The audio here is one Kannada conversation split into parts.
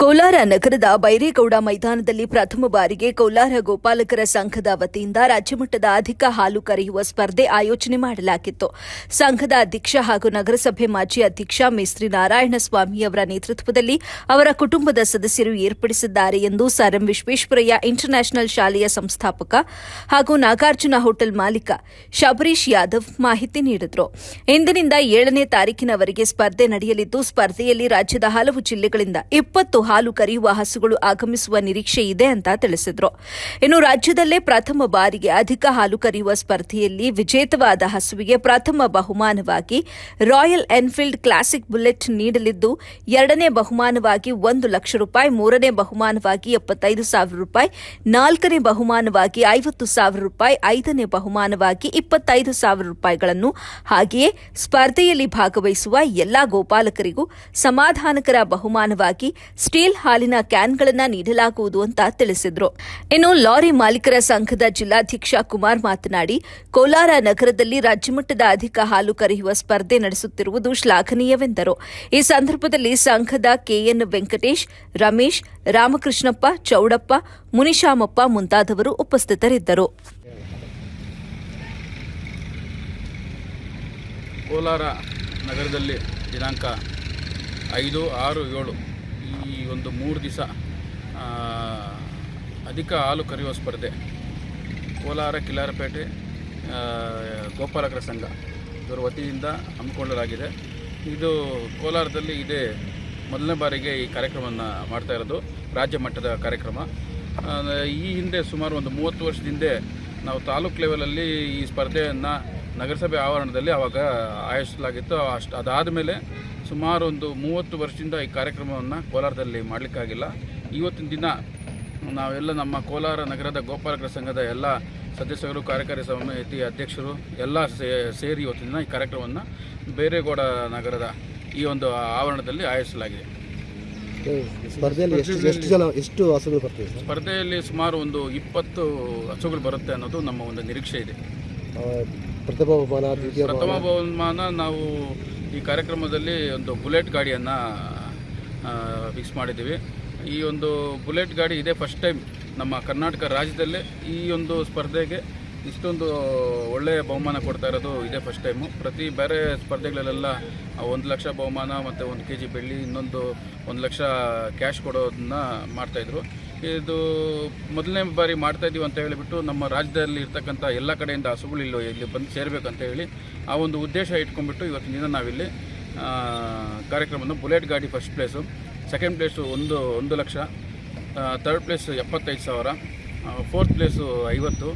ಕೋಲಾರ ನಗರದ ಬೈರೇಗೌಡ ಮೈದಾನದಲ್ಲಿ ಪ್ರಥಮ ಬಾರಿಗೆ ಕೋಲಾರ ಗೋಪಾಲಕರ ಸಂಘದ ವತಿಯಿಂದ ರಾಜ್ಯಮಟ್ಟದ ಅಧಿಕ ಹಾಲು ಕರೆಯುವ ಸ್ಪರ್ಧೆ ಆಯೋಜನೆ ಮಾಡಲಾಗಿತ್ತು. ಸಂಘದ ಅಧ್ಯಕ್ಷ ಹಾಗೂ ನಗರಸಭೆ ಮಾಜಿ ಅಧ್ಯಕ್ಷ ಮೇಸ್ತ್ರಿ ನಾರಾಯಣಸ್ವಾಮಿ ಅವರ ನೇತೃತ್ವದಲ್ಲಿ ಅವರ ಕುಟುಂಬದ ಸದಸ್ಯರು ಏರ್ಪಡಿಸಿದ್ದಾರೆ ಎಂದು ಸರ್ ವಿಶ್ವೇಶ್ವರಯ್ಯ ಇಂಟರ್ನ್ಯಾಷನಲ್ ಶಾಲೆಯ ಸಂಸ್ಥಾಪಕ ಹಾಗೂ ನಾಗಾರ್ಜುನ ಹೋಟೆಲ್ ಮಾಲೀಕ ಶಬರೀಶ್ ಯಾದವ್ ಮಾಹಿತಿ ನೀಡಿದರು. ಇಂದಿನಿಂದ ಏಳನೇ ತಾರೀಕಿನವರೆಗೆ ಸ್ಪರ್ಧೆ ನಡೆಯಲಿದ್ದು, ಸ್ಪರ್ಧೆಯಲ್ಲಿ ರಾಜ್ಯದ ಹಲವು ಜಿಲ್ಲೆಗಳಿಂದ ಇಪ್ಪತ್ತು ಹಾಲು ಕರೆಯುವ ಹಸುಗಳು ಆಗಮಿಸುವ ನಿರೀಕ್ಷೆ ಇದೆ ಅಂತ ತಿಳಿಸಿದ್ರು. ಇನ್ನು ರಾಜ್ಯದಲ್ಲೇ ಪ್ರಥಮ ಬಾರಿಗೆ ಅಧಿಕ ಹಾಲು ಕರೆಯುವ ಸ್ಪರ್ಧೆಯಲ್ಲಿ ವಿಜೇತವಾದ ಹಸುವಿಗೆ ಪ್ರಥಮ ಬಹುಮಾನವಾಗಿ ರಾಯಲ್ ಎನ್ಫೀಲ್ಡ್ ಕ್ಲಾಸಿಕ್ ಬುಲೆಟ್ ನೀಡಲಿದ್ದು, ಎರಡನೇ ಬಹುಮಾನವಾಗಿ ಒಂದು ಲಕ್ಷ ರೂಪಾಯಿ, ಮೂರನೇ ಬಹುಮಾನವಾಗಿ ಎಪ್ಪತ್ತೈದು ಸಾವಿರ ರೂಪಾಯಿ, ನಾಲ್ಕನೇ ಬಹುಮಾನವಾಗಿ ಐವತ್ತು ಸಾವಿರ ರೂಪಾಯಿ, ಐದನೇ ಬಹುಮಾನವಾಗಿ ಇಪ್ಪತ್ತೈದು ಸಾವಿರ ರೂಪಾಯಿಗಳನ್ನು ಹಾಗೆಯೇ ಸ್ಪರ್ಧೆಯಲ್ಲಿ ಭಾಗವಹಿಸುವ ಎಲ್ಲಾ ಗೋಪಾಲಕರಿಗೂ ಸಮಾಧಾನಕರ ಬಹುಮಾನವಾಗಿ ಸ್ಟೀಲ್ ಹಾಲಿನ ಕ್ಯಾನ್ಗಳನ್ನು ನೀಡಲಾಗುವುದು ಅಂತ ತಿಳಿಸಿದ್ರು. ಇನ್ನು ಲಾರಿ ಮಾಲೀಕರ ಸಂಘದ ಜಿಲ್ಲಾಧ್ಯಕ್ಷ ಕುಮಾರ್ ಮಾತನಾಡಿ, ಕೋಲಾರ ನಗರದಲ್ಲಿ ರಾಜ್ಯಮಟ್ಟದ ಅಧಿಕ ಹಾಲು ಕರೆಯುವ ಸ್ಪರ್ಧೆ ನಡೆಸುತ್ತಿರುವುದು ಶ್ಲಾಘನೀಯವೆಂದರು. ಈ ಸಂದರ್ಭದಲ್ಲಿ ಸಂಘದ ಕೆಎನ್ ವೆಂಕಟೇಶ್, ರಮೇಶ್, ರಾಮಕೃಷ್ಣಪ್ಪ, ಚೌಡಪ್ಪ, ಮುನಿಶಾಮಪ್ಪ ಮುಂತಾದವರು ಉಪಸ್ಥಿತರಿದ್ದರು. ಕೋಲಾರ ನಗರದಲ್ಲಿ ದಿನಾಂಕ ಐದು ಆರು ಏಳು ಈ ಒಂದು ಮೂರು ದಿವಸ ಅಧಿಕ ಹಾಲು ಕರೆಯುವ ಸ್ಪರ್ಧೆ. ಕೋಲಾರ ಕಿಲಾರಪೇಟೆ ಗೋಪಾಲಕರ ಸಂಘ. ಇವರ ವತಿಯಿಂದ ಹಮ್ಮಿಕೊಳ್ಳಲಾಗಿದೆ. ಇದು ಕೋಲಾರದಲ್ಲಿ ಇದೇ ಮೊದಲನೇ ಬಾರಿಗೆ ಈ ಕಾರ್ಯಕ್ರಮವನ್ನು ಮಾಡ್ತಾ ಇರೋದು, ರಾಜ್ಯ ಮಟ್ಟದ ಕಾರ್ಯಕ್ರಮ. ಈ ಹಿಂದೆ ಸುಮಾರು ಒಂದು ಮೂವತ್ತು ವರ್ಷದಿಂದ ನಾವು ತಾಲೂಕು ಲೆವೆಲಲ್ಲಿ ಈ ಸ್ಪರ್ಧೆಯನ್ನು ನಗರಸಭೆ ಆವರಣದಲ್ಲಿ ಆವಾಗ ಆಯೋಜಿಸಲಾಗಿತ್ತು. ಅಷ್ಟು ಅದಾದ ಮೇಲೆ ಸುಮಾರು ಒಂದು ಮೂವತ್ತು ವರ್ಷದಿಂದ ಈ ಕಾರ್ಯಕ್ರಮವನ್ನು ಕೋಲಾರದಲ್ಲಿ ಮಾಡಲಿಕ್ಕಾಗಿಲ್ಲ. ಇವತ್ತಿನ ದಿನ ನಾವೆಲ್ಲ ನಮ್ಮ ಕೋಲಾರ ನಗರದ ಗೋಪಾಲಕರ ಸಂಘದ ಎಲ್ಲ ಸದಸ್ಯರು ಕಾರ್ಯಕಾರಿ ಸಮಿತಿ ಅಧ್ಯಕ್ಷರು ಎಲ್ಲ ಸೇ- ಸೇರಿ ಇವತ್ತಿನ ದಿನ ಈ ಕಾರ್ಯಕ್ರಮವನ್ನು ಬೇರೆಗೌಡ ನಗರದ ಈ ಒಂದು ಆವರಣದಲ್ಲಿ ಆಯೋಜಿಸಲಾಗಿದೆ. ಸ್ಪರ್ಧೆಯಲ್ಲಿ ಎಷ್ಟು ಎಷ್ಟು ಜನ ಎಷ್ಟು ಹಸುಗಳು ಬರ್ತಿವೆ ಸ್ಪರ್ಧೆಯಲ್ಲಿ ಸುಮಾರು ಒಂದು ಇಪ್ಪತ್ತು ಹಸುಗಳು ಬರುತ್ತೆ ಅನ್ನೋದು ನಮ್ಮ ಒಂದು ನಿರೀಕ್ಷೆ ಇದೆ. ಪ್ರಥಮ ಬಹುಮಾನ, ದ್ವಿತೀಯ ಪ್ರಥಮ ಬಹುಮಾನ ನಾವು ಈ ಕಾರ್ಯಕ್ರಮದಲ್ಲಿ ಒಂದು ಬುಲೆಟ್ ಗಾಡಿಯನ್ನು ಫಿಕ್ಸ್ ಮಾಡಿದ್ದೀವಿ. ಈ ಒಂದು ಬುಲೆಟ್ ಗಾಡಿ ಇದೇ ಫಸ್ಟ್ ಟೈಮ್ ನಮ್ಮ ಕರ್ನಾಟಕ ರಾಜ್ಯದಲ್ಲೇ. ಈ ಒಂದು ಸ್ಪರ್ಧೆಗೆ ಇಷ್ಟೊಂದು ಒಳ್ಳೆಯ ಬಹುಮಾನ ಕೊಡ್ತಾ ಇರೋದು ಇದೇ ಫಸ್ಟ್ ಟೈಮು ಪ್ರತಿ ಬೇರೆ ಸ್ಪರ್ಧೆಗಳಲ್ಲೆಲ್ಲ ಒಂದು ಲಕ್ಷ ಬಹುಮಾನ ಮತ್ತು ಒಂದು ಕೆ ಜಿ ಬೆಳ್ಳಿ ಇನ್ನೊಂದು ಒಂದು ಲಕ್ಷ ಕ್ಯಾಶ್ ಕೊಡೋದನ್ನ ಮಾಡ್ತಾಯಿದ್ರು ಇದು ಮೊದಲನೇ ಬಾರಿ ಮಾಡ್ತಾ ಇದ್ದೀವಿ ಅಂತ ಹೇಳಿಬಿಟ್ಟು ನಮ್ಮ ರಾಜ್ಯದಲ್ಲಿ ಇರ್ತಕ್ಕಂಥ ಎಲ್ಲ ಕಡೆಯಿಂದ ಹಸುಗಳಿಲ್ಲೋ ಇಲ್ಲಿ ಬಂದು ಸೇರಬೇಕಂತ ಹೇಳಿ ಆ ಒಂದು ಉದ್ದೇಶ ಇಟ್ಕೊಂಡ್ಬಿಟ್ಟು ಇವತ್ತಿನ ದಿನ ನಾವಿಲ್ಲಿ ಕಾರ್ಯಕ್ರಮವನ್ನು ಬುಲೆಟ್ ಗಾಡಿ ಫಸ್ಟ್ ಪ್ಲೇಸು ಸೆಕೆಂಡ್ ಪ್ಲೇಸು ಒಂದು ಒಂದು ಲಕ್ಷ ತರ್ಡ್ ಪ್ಲೇಸು ಎಪ್ಪತ್ತೈದು ಸಾವಿರ ಫೋರ್ತ್ ಪ್ಲೇಸು ಐವತ್ತು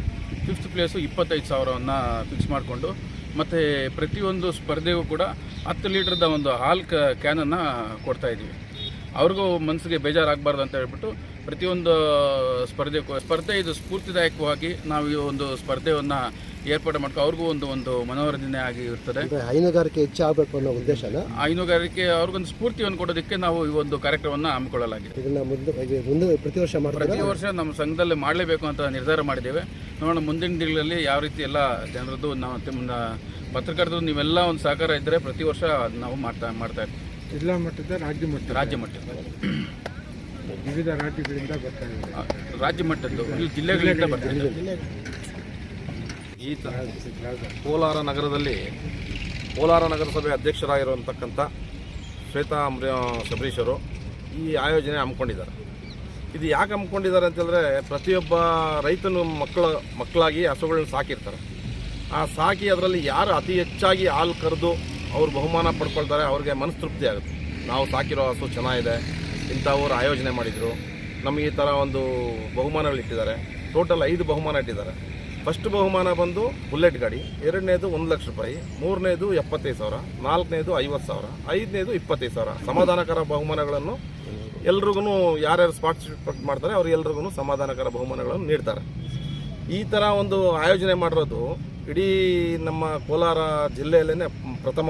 ಫಿಫ್ತ್ ಪ್ಲೇಸು ಇಪ್ಪತ್ತೈದು ಸಾವಿರವನ್ನು ಫಿಕ್ಸ್ ಮಾಡಿಕೊಂಡು ಮತ್ತು ಪ್ರತಿಯೊಂದು ಸ್ಪರ್ಧೆಗೂ ಕೂಡ ಹತ್ತು ಲೀಟ್ರದ ಒಂದು ಹಾಲ್ ಕ್ಯಾನನ್ನು ಕೊಡ್ತಾಯಿದ್ದೀವಿ ಅವ್ರಿಗೂ ಮನಸ್ಸಿಗೆ ಬೇಜಾರಾಗಬಾರ್ದು ಅಂತ ಹೇಳ್ಬಿಟ್ಟು ಪ್ರತಿಯೊಂದು ಸ್ಪರ್ಧೆ ಸ್ಪರ್ಧೆ ಇದು ಸ್ಫೂರ್ತಿದಾಯಕವಾಗಿ ನಾವು ಈ ಒಂದು ಸ್ಪರ್ಧೆಯನ್ನು ಏರ್ಪಾಡು ಮಾಡ್ಕೊ ಅವ್ರಿಗೂ ಒಂದು ಒಂದು ಮನೋರಂಜನೆ ಆಗಿ ಇರ್ತದೆ. ಹೈನುಗಾರಿಕೆ ಹೆಚ್ಚಾಗಬೇಕು ಅನ್ನೋ ಉದ್ದೇಶನ? ಹೈನುಗಾರಿಕೆ ಅವ್ರಿಗೊಂದು ಸ್ಫೂರ್ತಿಯನ್ನು ಕೊಡೋದಕ್ಕೆ ನಾವು ಈ ಒಂದು ಕಾರ್ಯಕ್ರಮವನ್ನು ಹಮ್ಮಿಕೊಳ್ಳಲಾಗಿದೆ. ಇದನ್ನ ಪ್ರತಿ ವರ್ಷ ಪ್ರತಿ ವರ್ಷ ನಮ್ಮ ಸಂಘದಲ್ಲಿ ಮಾಡಲೇಬೇಕು ಅಂತ ನಿರ್ಧಾರ ಮಾಡಿದ್ದೇವೆ. ನೋಡೋಣ ಮುಂದಿನ ದಿನಗಳಲ್ಲಿ ಯಾವ ರೀತಿ ಎಲ್ಲ ಜನರದ್ದು ನಾವು ತಮ್ಮ ಪತ್ರಕರ್ತರು ನೀವೆಲ್ಲ ಒಂದು ಸಹಕಾರ ಇದ್ದರೆ ಪ್ರತಿ ವರ್ಷ ನಾವು ಮಾಡ್ತಾ ಮಾಡ್ತಾ ಇರ್ತೀವಿ. ಜಿಲ್ಲಾ ಮಟ್ಟದ ರಾಜ್ಯ ಮಟ್ಟ ರಾಜ್ಯ ಮಟ್ಟದ. ವಿವಿಧ ರಾಜ್ಯಗಳಿಂದ ಬರ್ತಾ ರಾಜ್ಯ ಮಟ್ಟದ್ದು ಜಿಲ್ಲೆಗಳಿಂದ ಈ ತರ ಕೋಲಾರ ನಗರದಲ್ಲಿ, ಕೋಲಾರ ನಗರಸಭೆ ಅಧ್ಯಕ್ಷರಾಗಿರುವಂತಕ್ಕಂಥ ಶ್ವೇತಾ ಶಬರೀಶರು ಈ ಆಯೋಜನೆ ಹಮ್ಮಿಕೊಂಡಿದ್ದಾರೆ. ಇದು ಯಾಕೆ ಹಮ್ಮಿಕೊಂಡಿದ್ದಾರೆ ಅಂತಂದರೆ ಪ್ರತಿಯೊಬ್ಬ ರೈತನು ಮಕ್ಕಳ, ಮಕ್ಕಳಾಗಿ ಹಸುಗಳನ್ನ ಸಾಕಿರ್ತಾರೆ. ಆ ಸಾಕಿ ಅದರಲ್ಲಿ ಯಾರು ಅತಿ ಹೆಚ್ಚಾಗಿ ಹಾಲು ಕರೆದು ಅವ್ರು ಬಹುಮಾನ ಪಡ್ಕೊಳ್ತಾರೆ, ಅವ್ರಿಗೆ ಮನಸ್ತೃಪ್ತಿ ಆಗುತ್ತೆ. ನಾವು ಸಾಕಿರೋ ಹಸು ಚೆನ್ನಾಗಿದೆ. ಇಂಥವ್ರು ಆಯೋಜನೆ ಮಾಡಿದರು. ನಮಗೆ ಈ ಥರ ಒಂದು ಬಹುಮಾನಗಳು ಇಟ್ಟಿದ್ದಾರೆ. ಟೋಟಲ್ ಐದು ಬಹುಮಾನ ಇಟ್ಟಿದ್ದಾರೆ. ಫಸ್ಟ್ ಬಹುಮಾನ ಬಂದು ಬುಲೆಟ್ ಗಾಡಿ, ಎರಡನೇದು ಒಂದು ಲಕ್ಷ ರೂಪಾಯಿ, ಮೂರನೇದು ಎಪ್ಪತ್ತೈದು ಸಾವಿರ, ನಾಲ್ಕನೇದು ಐವತ್ತು ಸಾವಿರ, ಐದನೇದು ಇಪ್ಪತ್ತೈದು ಸಾವಿರ. ಸಮಾಧಾನಕರ ಬಹುಮಾನಗಳನ್ನು ಎಲ್ರಿಗೂ ಯಾರ್ಯಾರು ಸ್ಪಾರ್ಟಿಸಿಪೇಟ್ ಮಾಡ್ತಾರೆ ಅವ್ರಿಗೆಲ್ರಿಗೂ ಸಮಾಧಾನಕರ ಬಹುಮಾನಗಳನ್ನು ನೀಡ್ತಾರೆ. ಈ ಥರ ಒಂದು ಆಯೋಜನೆ ಮಾಡಿರೋದು ಇಡೀ ನಮ್ಮ ಕೋಲಾರ ಜಿಲ್ಲೆಯಲ್ಲೇ ಪ್ರಥಮ